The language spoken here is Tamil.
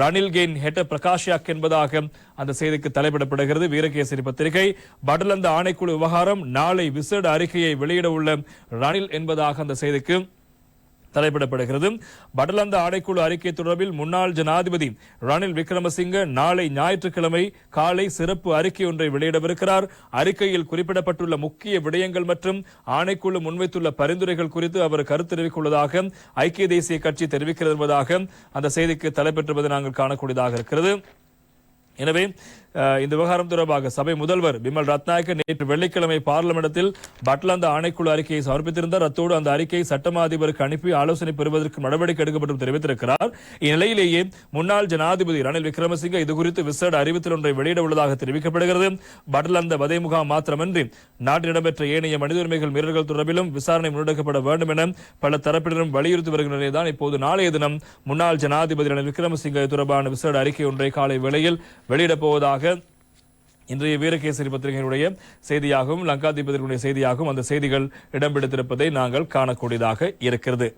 ரணில் கெயின் ஹெட்ட பிரகாஷியாக் என்பதாக அந்த செய்திக்கு தலைப்பிடப்படுகிறது. வீரகேசரி பத்திரிகை படலந்த ஆணைக்குழு விவகாரம் நாளை விசேட அறிக்கையை வெளியிட உள்ள ரணில் என்பதாக அந்த செய்திக்கு தலைப்பிடப்படுகிறது. படலந்த ஆடைக்குழு அறிக்கை தொடர்பில் முன்னாள் ஜனாதிபதி ரணில் விக்ரமசிங்க நாளை ஞாயிற்றுக்கிழமை காலை சிறப்பு அறிக்கை ஒன்றை வெளியிடவிருக்கிறார். அறிக்கையில் குறிப்பிடப்பட்டுள்ள முக்கிய விடயங்கள் மற்றும் ஆணைக்குழு முன்வைத்துள்ள பரிந்துரைகள் குறித்து அவர் கருத்து தெரிவித்துள்ளதாக ஐக்கிய தேசிய கட்சி தெரிவிக்கிறது என்பதாக அந்த செய்திக்கு தலைப்பெற்றுவதை நாங்கள் காணக்கூடியதாக இருக்கிறது. எனவே இந்த விவகாரம் தொடர்பாக சபை முதல்வர் பிமல் ரத்நாயக்க நேற்று வெள்ளிக்கிழமை பார்லமெண்டத்தில் பட்லந்த ஆணைக்குழு அறிக்கையை சமர்ப்பித்திருந்தார். அத்தோடு அந்த அறிக்கையை சட்டமா அதிபருக்கு அனுப்பி ஆலோசனை பெறுவதற்கு நடவடிக்கை எடுக்கப்படும் தெரிவித்திருக்கிறார். இந்நிலையிலேயே முன்னாள் ஜனாதிபதி ரணில் விக்ரமசிங்க இதுகுறித்து விசேட அறிவித்தல் ஒன்றை வெளியிட உள்ளதாக தெரிவிக்கப்படுகிறது. பட்லாந்த வதை முகாம் மாத்திரமின்றி நாட்டில் இடம்பெற்ற ஏனைய மனித உரிமைகள் மீறல்கள் தொடர்பிலும் விசாரணை முன்னெடுக்கப்பட வேண்டும் என பல தரப்பினரும் வலியுறுத்தி வருகிற நிலையில்தான் இப்போது நாளைய தினம் முன்னாள் ஜனாதிபதி ரணில் விக்ரமசிங்க தொடர்பான விசேட அறிக்கை ஒன்றை காலை வேளையில் வெளியிடப் போவதாக இன்றைய வீரகேசரி பத்திரிகையினுடைய செய்தியாகவும் லங்காதிபதியினுடைய செய்தியாகவும் அந்த செய்திகள் இடம்பெடுத்திருப்பதை நாங்கள் காணக்கூடியதாக இருக்கிறது.